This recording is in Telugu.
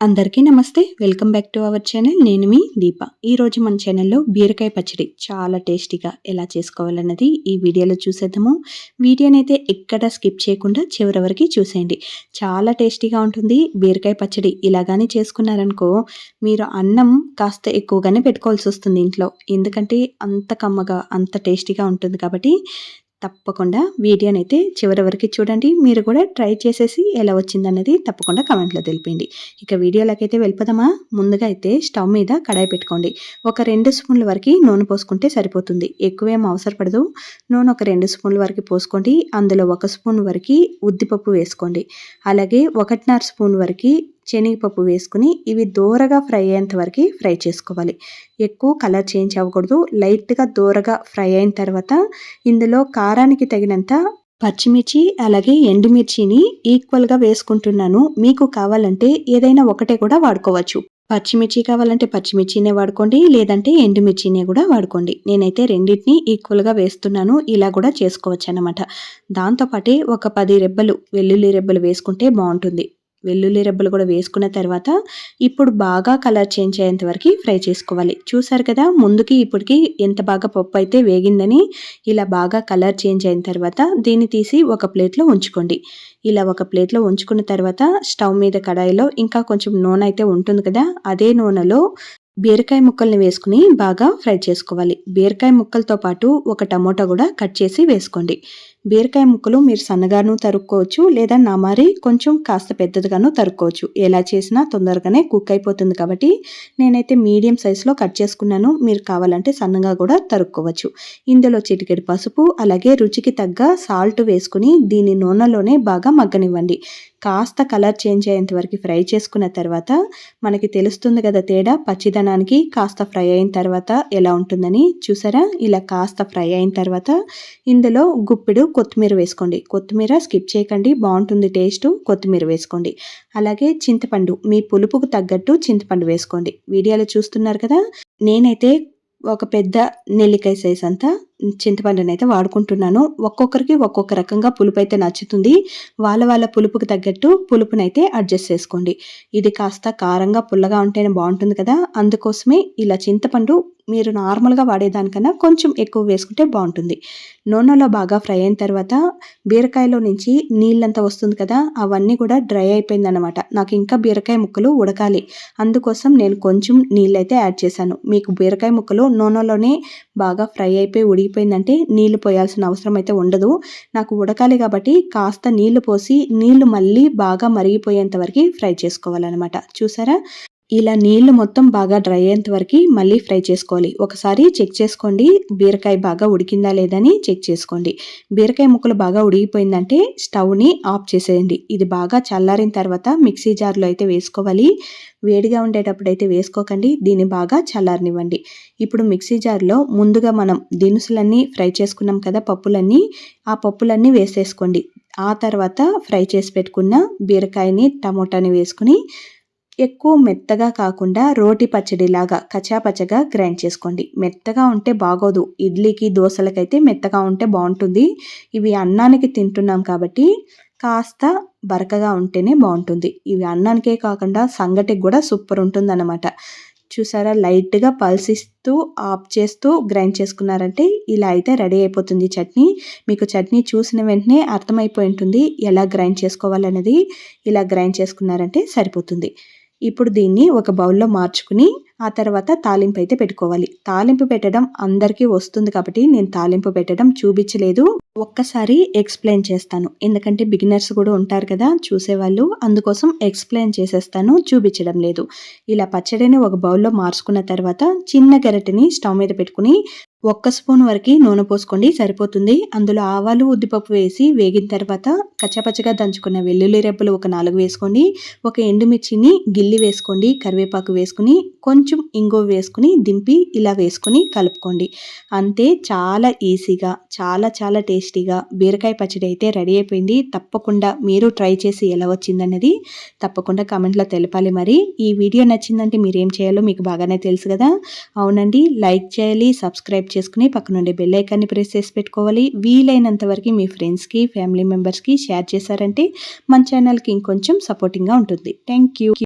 అందరికీ నమస్తే. Welcome back to our channel. నేను మీ దీప. ఈరోజు మన ఛానల్లో బీరకాయ పచ్చడి చాలా టేస్టీగా ఎలా చేసుకోవాలన్నది ఈ వీడియోలో చూసేద్దాము. వీడియోని అయితే ఎక్కడ స్కిప్ చేయకుండా చివరి వరకు చూసేయండి. చాలా టేస్టీగా ఉంటుంది. బీరకాయ పచ్చడి ఇలాగానే చేసుకున్నారనుకో మీరు అన్నం కాస్త ఎక్కువగానే పెట్టుకోవాల్సి వస్తుంది ఇంట్లో. ఎందుకంటే అంత కమ్మగా అంత టేస్టీగా ఉంటుంది కాబట్టి తప్పకుండా వీడియోని అయితే చివరి వరకు చూడండి. మీరు కూడా ట్రై చేసేసి ఎలా వచ్చిందనేది తప్పకుండా కమెంట్లో తెలిపండి ఇక వీడియోలోకి అయితే వెళ్ళిపోదామా? ముందుగా అయితే స్టవ్ మీద కడాయి పెట్టుకోండి. ఒక రెండు స్పూన్ల వరకు నూనె పోసుకుంటే సరిపోతుంది. ఎక్కువేం అవసరపడదు నూనె ఒక రెండు స్పూన్ల వరకు పోసుకోండి. అందులో ఒక స్పూన్ వరకు ఉద్దిపప్పు వేసుకోండి. అలాగే ఒకటిన్నర స్పూన్ వరకు శనగపప్పు వేసుకుని ఇవి దూరగా ఫ్రై అయ్యేంత వరకు ఫ్రై చేసుకోవాలి. ఎక్కువ కలర్ చేంజ్ అవ్వకూడదు. లైట్గా దూరగా ఫ్రై అయిన తర్వాత ఇందులో కారానికి తగినంత పచ్చిమిర్చి అలాగే ఎండుమిర్చిని ఈక్వల్గా వేసుకుంటున్నాను. మీకు కావాలంటే ఏదైనా ఒకటే కూడా వాడుకోవచ్చు. పచ్చిమిర్చి కావాలంటే పచ్చిమిర్చినే వాడుకోండి లేదంటే ఎండుమిర్చినే కూడా వాడుకోండి. నేనైతే రెండింటిని ఈక్వల్గా వేస్తున్నాను. ఇలా కూడా చేసుకోవచ్చు అనమాట దాంతోపాటే ఒక పది రెబ్బలు వెల్లుల్లి రెబ్బలు వేసుకుంటే బాగుంటుంది. వెల్లుల్లి రెబ్బలు కూడా వేసుకున్న తర్వాత ఇప్పుడు బాగా కలర్ చేంజ్ అయ్యేంత వరకు ఫ్రై చేసుకోవాలి. చూసారు కదా ముందుకి ఇప్పటికి ఎంత బాగా పప్పు అయితే వేగిందని ఇలా బాగా కలర్ చేంజ్ అయిన తర్వాత దీన్ని తీసి ఒక ప్లేట్లో ఉంచుకోండి. ఇలా ఒక ప్లేట్లో ఉంచుకున్న తర్వాత స్టవ్ మీద కడాయిలో ఇంకా కొంచెం నూనె అయితే ఉంటుంది కదా అదే నూనెలో బీరకాయ ముక్కల్ని వేసుకుని బాగా ఫ్రై చేసుకోవాలి. బీరకాయ ముక్కలతో పాటు ఒక టమోటా కూడా కట్ చేసి వేసుకోండి. బీరకాయ ముక్కలు మీరు సన్నగాను తరుక్కోవచ్చు లేదా నమారి కొంచెం కాస్త పెద్దదిగాను తరుక్కోవచ్చు. ఎలా చేసినా తొందరగానే కుక్ అయిపోతుంది కాబట్టి నేనైతే మీడియం సైజులో కట్ చేసుకున్నాను. మీరు కావాలంటే సన్నగా కూడా తరుక్కోవచ్చు. ఇందులో చిటికెడు పసుపు అలాగే రుచికి తగ్గ సాల్ట్ వేసుకుని దీని నూనెలోనే బాగా మగ్గనివ్వండి. కాస్త కలర్ చేంజ్ అయ్యేంత వరకు ఫ్రై చేసుకున్న తర్వాత మనకి తెలుస్తుంది కదా తేడా పచ్చిదనానికి కాస్త ఫ్రై అయిన తర్వాత ఎలా ఉంటుందని చూసారా? ఇలా కాస్త ఫ్రై అయిన తర్వాత ఇందులో గుప్పిడు కొత్తిమీర వేసుకోండి. కొత్తిమీర స్కిప్ చేయకండి. బాగుంటుంది టేస్ట్. కొత్తిమీర వేసుకోండి. అలాగే చింతపండు మీ పులుపుకు తగ్గట్టు చింతపండు వేసుకోండి. వీడియోలో చూస్తున్నారు కదా? నేనైతే ఒక పెద్ద నెల్లికాయ సైజ్ అంతా చింతపండుని అయితే వాడుకుంటున్నాను. ఒక్కొక్కరికి ఒక్కొక్క రకంగా పులుపు అయితే నచ్చుతుంది. వాళ్ళ వాళ్ళ పులుపుకి తగ్గట్టు పులుపునైతే అడ్జస్ట్ చేసుకోండి. ఇది కాస్త కారంగా పుల్లగా ఉంటేనే బాగుంటుంది కదా. అందుకోసమే ఇలా చింతపండు మీరు నార్మల్గా వాడేదానికన్నా కొంచెం ఎక్కువ వేసుకుంటే బాగుంటుంది. నూనెలో బాగా ఫ్రై అయిన తర్వాత బీరకాయలో నుంచి నీళ్ళంతా వస్తుంది కదా అవన్నీ కూడా డ్రై అయిపోయింది అనమాట నాకు ఇంకా బీరకాయ ముక్కలు ఉడకాలి. అందుకోసం నేను కొంచెం నీళ్ళైతే యాడ్ చేశాను. మీకు బీరకాయ ముక్కలు నూనెలోనే బాగా ఫ్రై అయిపోయి ఉడిగిపోయిందంటే నీళ్ళు పోయాల్సిన అవసరం అయితే ఉండదు. నాకు ఉడకాలి కాబట్టి కాస్త నీళ్ళు పోసి నీళ్ళు మళ్ళీ బాగా మరిగిపోయేంత వరకు ఫ్రై చేసుకోవాలన్నమాట. చూసారా? ఇలా నీళ్ళు మొత్తం బాగా డ్రై అయ్యేంత వరకు మళ్ళీ ఫ్రై చేసుకోవాలి. ఒకసారి చెక్ చేసుకోండి బీరకాయ బాగా ఉడికిందా లేదని చెక్ చేసుకోండి. బీరకాయ ముక్కలు బాగా ఉడిగిపోయిందంటే స్టవ్ని ఆఫ్ చేసేయండి. ఇది బాగా చల్లారిన తర్వాత మిక్సీ జార్లో అయితే వేసుకోవాలి. వేడిగా ఉండేటప్పుడు అయితే వేసుకోకండి దీన్ని బాగా చల్లారనివ్వండి. ఇప్పుడు మిక్సీ జార్లో ముందుగా మనం దినుసులన్నీ ఫ్రై చేసుకున్నాం కదా పప్పులన్నీ ఆ పప్పులన్నీ వేసేసుకోండి. ఆ తర్వాత ఫ్రై చేసి పెట్టుకున్న బీరకాయని టమోటాని వేసుకుని ఎక్కువ మెత్తగా కాకుండా రోటి పచ్చడిలాగా కచాపచగా గ్రైండ్ చేసుకోండి. మెత్తగా ఉంటే బాగోదు. ఇడ్లీకి దోశలకైతే మెత్తగా ఉంటే బాగుంటుంది. ఇవి అన్నానికి తింటున్నాం కాబట్టి కాస్త బరకగా ఉంటేనే బాగుంటుంది. ఇవి అన్నానికే కాకుండా సంగటికి కూడా సూపర్ ఉంటుందన్నమాట. చూసారా? లైట్గా పల్సిస్తూ ఆఫ్ చేస్తూ గ్రైండ్ చేసుకున్నారంటే ఇలా అయితే రెడీ అయిపోతుంది చట్నీ. మీకు చట్నీ చూసిన వెంటనే అర్థమైపోయి ఉంటుంది. ఎలా గ్రైండ్ చేసుకోవాలనేది ఇలా గ్రైండ్ చేసుకున్నారంటే సరిపోతుంది. ఇప్పుడు దీన్ని ఒక బౌల్లో మార్చుకుని ఆ తర్వాత తాలింపు అయితే పెట్టుకోవాలి. తాలింపు పెట్టడం అందరికీ వస్తుంది కాబట్టి నేను తాలింపు పెట్టడం చూపించలేదు. ఒక్కసారి ఎక్స్ప్లెయిన్ చేస్తాను. ఎందుకంటే బిగినర్స్ కూడా ఉంటారు కదా చూసేవాళ్ళు. అందుకోసం ఎక్స్ప్లెయిన్ చేసేస్తాను చూపించడం లేదు. ఇలా పచ్చడిని ఒక బౌల్లో మార్చుకున్న తర్వాత చిన్న గెరటిని స్టవ్ మీద పెట్టుకుని ఒక్క స్పూన్ వరకు నూనె పోసుకోండి సరిపోతుంది. అందులో ఆవాలు ఉద్దిపప్పు వేసి వేగిన తర్వాత కచ్చపచ్చగా దంచుకున్న వెల్లుల్లి రెబ్బలు ఒక నాలుగు వేసుకోండి. ఒక ఎండుమిర్చిని గిల్లి వేసుకోండి కరివేపాకు వేసుకుని కొంచెం ఇంగో వేసుకుని దింపి ఇలా వేసుకుని కలుపుకోండి. అంతే చాలా ఈజీగా చాలా చాలా టేస్టీగా బీరకాయ పచ్చడి అయితే రెడీ అయిపోయింది. తప్పకుండా మీరు ట్రై చేసి ఎలా వచ్చిందన్నది తప్పకుండా కమెంట్లో తెలపాలి మరి. ఈ వీడియో నచ్చిందంటే మీరు ఏం చేయాలో మీకు బాగానే తెలుసు కదా. అవునండి లైక్ చేయాలి సబ్స్క్రైబ్ సబ్స్క్రైబ్ చేసుకుని పక్కనుండే బెల్ ఐకాన్ని ప్రెస్ చేసి పెట్టుకోవాలి. వీలైనంత వరకు మీ ఫ్రెండ్స్కి ఫ్యామిలీ మెంబర్స్కి షేర్ చేశారంటే మన ఛానల్కి ఇంకొంచెం సపోర్టింగ్గా ఉంటుంది. Thank you